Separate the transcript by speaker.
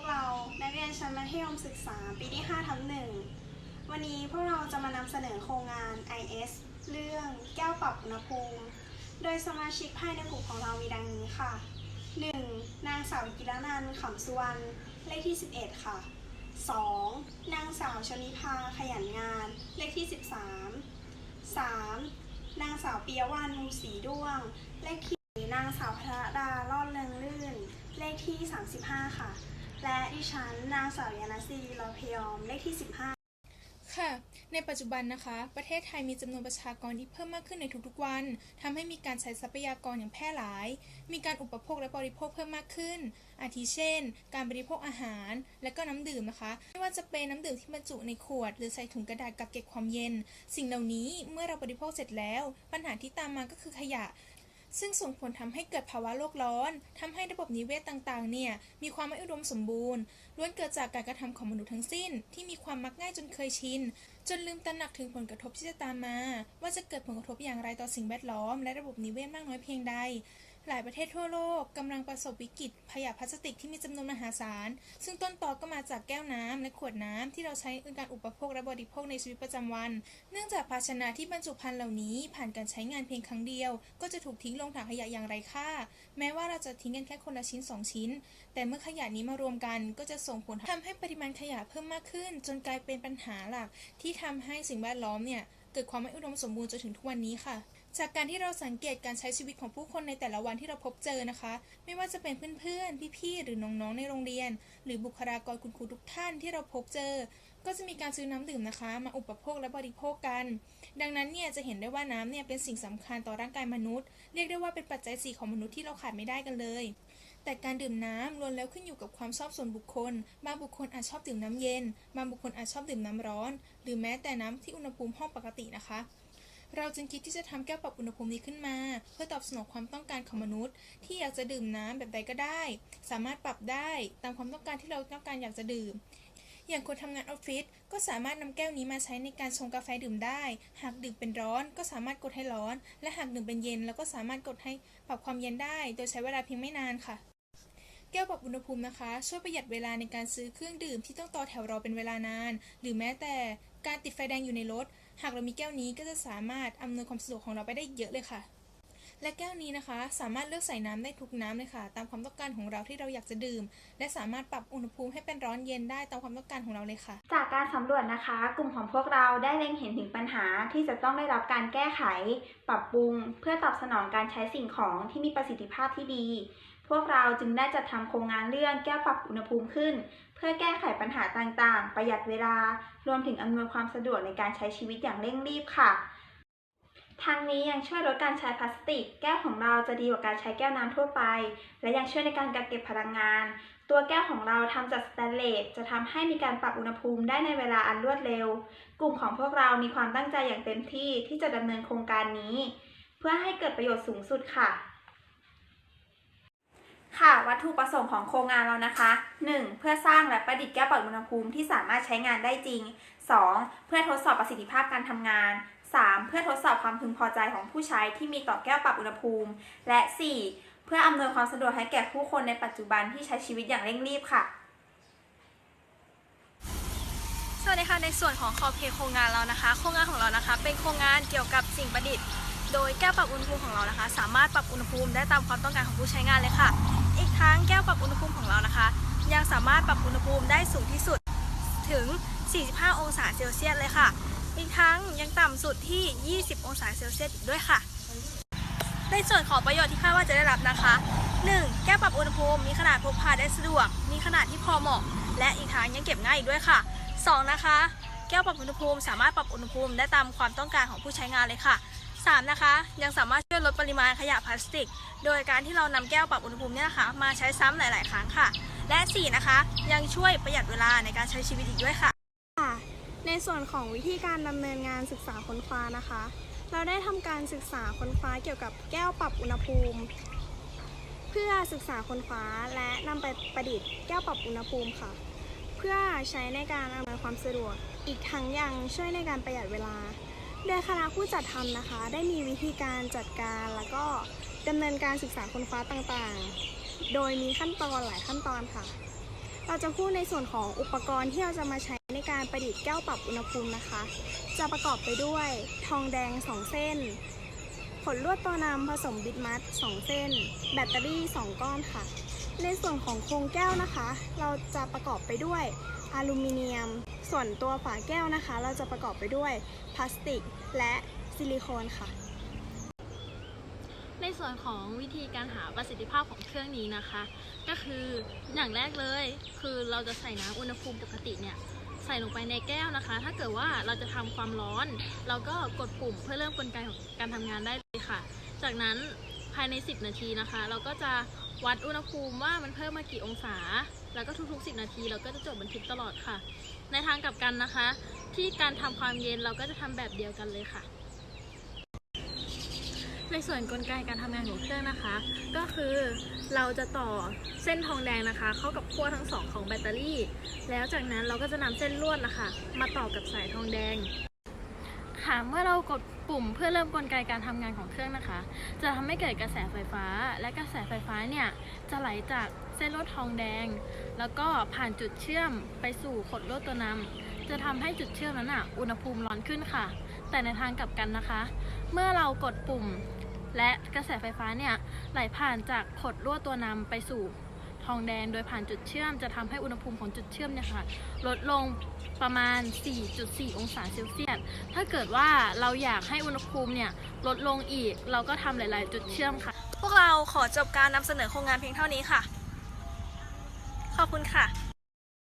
Speaker 1: วกเรานักเรียนชั้นมัธยมศึกษาปีที่5ทับหนึ่งวันนี้พวกเราจะมานำเสนอโครงงาน IS เรื่องแก้วปรับอุณหภูมิ โดยสมาชิกภายในกลุ่มของเรามีดังนี้ค่ะ 1. นางสาวกิรนันขำสุวรรณเลขที่ 11 ค่ะ 2. นางสาวชนิพาขยันงานเลขที่ 13 3. นางสาวปียวรรณมูสีด้วง เลขที่นางสาวพระดาลอดเริงลื่น เลขที่ 35 ค่ะ และดิฉันนางสาวยานาซีลอพยอมเลขที่ 15
Speaker 2: ค่ะ ในปัจจุบันนะคะ ประเทศไทยมีจำนวนประชากรที่เพิ่มมากขึ้นในทุกๆวันทำให้มีการใช้ทรัพยากรอย่างแพร่หลาย มีการอุปโภคและบริโภคเพิ่มมากขึ้น อาทิเช่น การบริโภคอาหาร และก็น้ำดื่มนะคะ ไม่ว่าจะเป็นน้ำดื่มที่บรรจุในขวด หรือใส่ถุงกระดาษกักเก็บความเย็น สิ่งเหล่านี้เมื่อเราบริโภคเสร็จแล้ว ปัญหาที่ตามมาก็คือขยะ ซึ่งส่งผลทำให้เกิดภาวะโลกร้อนทำให้ระบบนิเวศต่างๆ เนี่ย มีความไม่อุดมสมบูรณ์ ล้วนเกิดจากการกระทำของมนุษย์ทั้งสิ้น ที่มีความมักง่ายจนเคยชิน จนลืมตระหนักถึงผลกระทบที่จะตามมา ว่าจะเกิดผลกระทบอย่างไรต่อสิ่งแวดล้อม และระบบนิเวศมากน้อยเพียงใด หลายประเทศทั่วโลกกำลังประสบวิกฤตขยะพลาสติกที่มีจำนวนมหาศาล ซึ่งต้นตอก็มาจากแก้วน้ำและขวดน้ำที่เราใช้ในการอุปโภคและบริโภคในชีวิตประจำวัน เนื่องจากภาชนะที่บรรจุภัณฑ์เหล่านี้ผ่านการใช้งานเพียงครั้งเดียว ก็จะถูกทิ้งลงถังขยะอย่างไร้ค่า แม้ว่าเราจะทิ้งกันแค่คนละชิ้น 2 ชิ้น แต่เมื่อขยะนี้มารวมกัน ก็จะส่งผลทำให้ปริมาณขยะเพิ่มมากขึ้น จนกลายเป็นปัญหาหลัก ที่ทำให้สิ่งแวดล้อมเนี่ยเกิดความไม่อุดมสมบูรณ์จนถึงทุกวันนี้ค่ะ จากการที่เราสังเกตการใช้ชีวิตของผู้คนในแต่ละวันที่เราพบเจอนะคะ ไม่ว่าจะเป็นเพื่อนๆ พี่ๆ หรือน้องๆ ในโรงเรียน หรือบุคลากรคุณครูทุกท่านที่เราพบเจอ ก็จะมีการซื้อน้ำดื่มนะคะ มาอุปโภคและบริโภคกัน ดังนั้นเนี่ยจะเห็นได้ว่าน้ำเนี่ยเป็นสิ่งสำคัญต่อร่างกายมนุษย์ เรียกได้ว่าเป็นปัจจัยสี่ของมนุษย์ที่เราขาดไม่ได้กันเลย แต่การดื่มน้ำล้วนแล้วขึ้นอยู่กับความชอบส่วนบุคคล บางบุคคลอาจชอบดื่มน้ำเย็น บางบุคคลอาจชอบดื่มน้ำร้อน หรือแม้แต่น้ำที่อุณหภูมิห้องปกตินะคะ เราจึงคิดที่จะทำแก้วปรับอุณหภูมินี้ขึ้นมา เพื่อตอบสนองความต้องการของมนุษย์ ที่อยากจะดื่มน้ำแบบใดก็ได้ สามารถปรับได้ตามความต้องการที่เราต้องการอยากจะดื่ม อย่างคนทำงานออฟฟิศก็สามารถนำแก้วนี้มาใช้ในการชงกาแฟดื่มได้ หากดื่มเป็นร้อนก็สามารถกดให้ร้อน และหากดื่มเป็นเย็นเราก็สามารถกดให้ปรับความเย็นได้ โดยใช้เวลาเพียงไม่นานค่ะแก้วปรับอุณหภูมินะคะ ช่วยประหยัดเวลาในการซื้อเครื่องดื่มที่ต้องต่อแถวรอเป็นเวลานาน หรือแม้แต่การติดไฟแดงอยู่ในรถหากเรามีแก้วนี้ก็จะสามารถอำนวยความสะดวกของเราไปได้เยอะเลยค่ะ และแก้วนี้นะคะ สามารถเลือกใส่น้ำได้ทุกน้ำเลยค่ะ ตามความต้องการของเราที่เราอยากจะดื่ม และสามารถปรับอุณหภูมิให้เป็นร้อนเย็นได้ตามความต้องการของเราเลยค่ะ
Speaker 3: จากการสำรวจนะคะ กลุ่มของพวกเราได้เล็งเห็นถึงปัญหาที่จะต้องได้รับการแก้ไข ปรับปรุง เพื่อตอบสนองการใช้สิ่งของที่มีประสิทธิภาพที่ดี พวกเราจึงได้จัดทำโครงงานเรื่องแก้วปรับอุณหภูมิขึ้น เพื่อแก้ไขปัญหาต่างๆ ประหยัดเวลา รวมถึงอำนวยความสะดวกในการใช้ชีวิตอย่างเร่งรีบค่ะ ทางนี้ยังช่วยลดการใช้พลาสติก แก้วของเราจะดีกว่าการใช้แก้วน้ำทั่วไป และยังช่วยในการกักเก็บพลังงาน ตัวแก้วของเราทำจากสแตนเลสจะทำให้มีการปรับอุณหภูมิได้ในเวลาอันรวดเร็ว กลุ่มของพวกเรามีความตั้งใจอย่างเต็มที่ที่จะดำเนินโครงการนี้ เพื่อให้เกิดประโยชน์สูงสุดค่ะค่ะวัตถุประสงค์ของโครงงานเรานะคะ 1. เพื่อสร้างและประดิษฐ์แก้วปรับอุณหภูมิที่สามารถใช้งานได้จริง 2. เพื่อทดสอบประสิทธิภาพการทำงาน 3. เพื่อทดสอบความพึงพอใจของผู้ใช้ที่มีต่อแก้วปรับอุณหภูมิ และ 4. เพื่ออำนวยความสะดวกให้แก่ผู้คนในปัจจุบันที่ใช้ชีวิตอย่างเร่งรีบค่ะ
Speaker 4: สวัสดีค่ะในส่วนของขอบเขตโครงงานเรานะคะ โครงงานของเรานะคะ เป็นโครงงานเกี่ยวกับสิ่งประดิษฐ์ โดยแก้วปรับอุณหภูมิของเรานะคะ สามารถปรับอุณหภูมิได้ตามความต้องการของผู้ใช้งานเลยค่ะ อีกทั้งแก้วปรับอุณหภูมิของเรานะคะ ยังสามารถปรับอุณหภูมิได้สูงที่สุด ถึง 45 องศาเซลเซียสเลยค่ะ อีกทั้งยังต่ำสุดที่ 20 องศาเซลเซียสอีกด้วยค่ะ ในส่วนของประโยชน์ที่คาดว่าจะได้รับนะคะ 1. แก้วปรับอุณหภูมิมีขนาดพกพาได้สะดวก มีขนาดที่พอเหมาะ และอีกทั้งยังเก็บง่ายอีกด้วยค่ะ 2. นะคะ แก้วปรับอุณหภูมิสามารถปรับอุณหภูมิได้ตามความต้องการของผู้ใช้งานเลยค่ะ 3. นะคะ ยังสามารถช่วยลดปริมาณขยะพลาสติก โดยการที่เรานำแก้วปรับอุณหภูมิเนี่ยนะคะ มาใช้ซ้ำหลาย ๆ ครั้งค่ะ และ 4. นะคะ ยังช่วยประหยัดเวลาในการใช้ชีวิตอีกด้วยค่ะ
Speaker 1: ค่ะในส่วนของวิธีการดำเนินงานศึกษาค้นคว้านะคะ เราได้ทำการศึกษาค้นคว้าเกี่ยวกับแก้วปรับอุณหภูมิ เพื่อศึกษาค้นคว้าและนำไปประดิษฐ์แก้วปรับอุณหภูมิค่ะ เพื่อใช้ในการอำนวยความสะดวก อีกทั้งยังช่วยในการประหยัดเวลา โดยคณะผู้จัดทำนะคะ ได้มีวิธีการจัดการแล้วก็ดำเนินการศึกษาค้นคว้าต่างๆ โดยมีขั้นตอนหลายขั้นตอนค่ะ เราจะพูดในส่วนของอุปกรณ์ที่เราจะมาใช้ในการประดิษฐ์แก้วปรับอุณหภูมินะคะ จะประกอบไปด้วยทองแดง 2 เส้นขนลวดตัวนำผสมบิดมัด 2 เส้น แบตเตอรี่ 2 ก้อนค่ะ ในส่วนของโครงแก้วนะคะ เราจะประกอบไปด้วย อลูมิเนียม ส่วนตัวฝาแก้วนะคะ เราจะประกอบไปด้วยพลาสติก และซิลิโคนค่ะ
Speaker 5: ในส่วนของวิธีการหาประสิทธิภาพของเครื่องนี้นะคะ ก็คืออย่างแรกเลย คือเราจะใส่น้ำอุณหภูมิปกติเนี่ยใส่ลงไปในแก้วนะคะ ถ้าเกิดว่าเราจะทำความร้อน เราก็กดปุ่มเพื่อเริ่มกลไกของการทำงานได้เลยค่ะ จากนั้นภายใน 10 นาทีนะคะ เราก็จะ วัดอุณหภูมิว่ามันเพิ่มมากี่องศา แล้วก็ทุกๆ 10 นาที เราก็จะจดบันทึกตลอดค่ะ ในทางกลับกันนะคะ ที่การทำความเย็นเราก็จะทำแบบเดียวกันเลยค่ะ ในส่วนกลไกการทำงานของเครื่องนะคะ ก็คือเราจะต่อเส้นทองแดงนะคะ เข้ากับขั้วทั้งสองของแบตเตอรี่ แล้วจากนั้นเราก็จะนำเส้นลวดนะคะ มาต่อกับสายทองแดง เมื่อเรากดปุ่มเพื่อเริ่มกลไกการทำงานของเครื่องนะคะ จะทำให้เกิดกระแสไฟฟ้า และกระแสไฟฟ้าเนี่ยจะไหลจากเส้นลวดทองแดง แล้วก็ผ่านจุดเชื่อมไปสู่ขดลวดตัวนำจะทำให้จุดเชื่อมนั้นอะอุณหภูมิร้อนขึ้นค่ะ แต่ในทางกลับกันนะคะ เมื่อเรากดปุ่มและกระแสไฟฟ้าเนี่ยไหลผ่านจากขดลวดตัวนำไปสู่ องแดง โดยผ่านจุดเชื่อมจะทำให้อุณหภูมิของจุดเชื่อมเนี่ยค่ะลดลงประมาณ 4.4 องศาเซลเซียส ถ้าเกิดว่าเราอยากให้อุณหภูมิเนี่ยลดลงอีก เราก็ทำหลาย ๆ จุดเชื่อมค่ะ
Speaker 4: พวกเราขอจบการนำเสนอโครงงานเพียงเท่านี้ค่ะ ขอบคุณค่ะ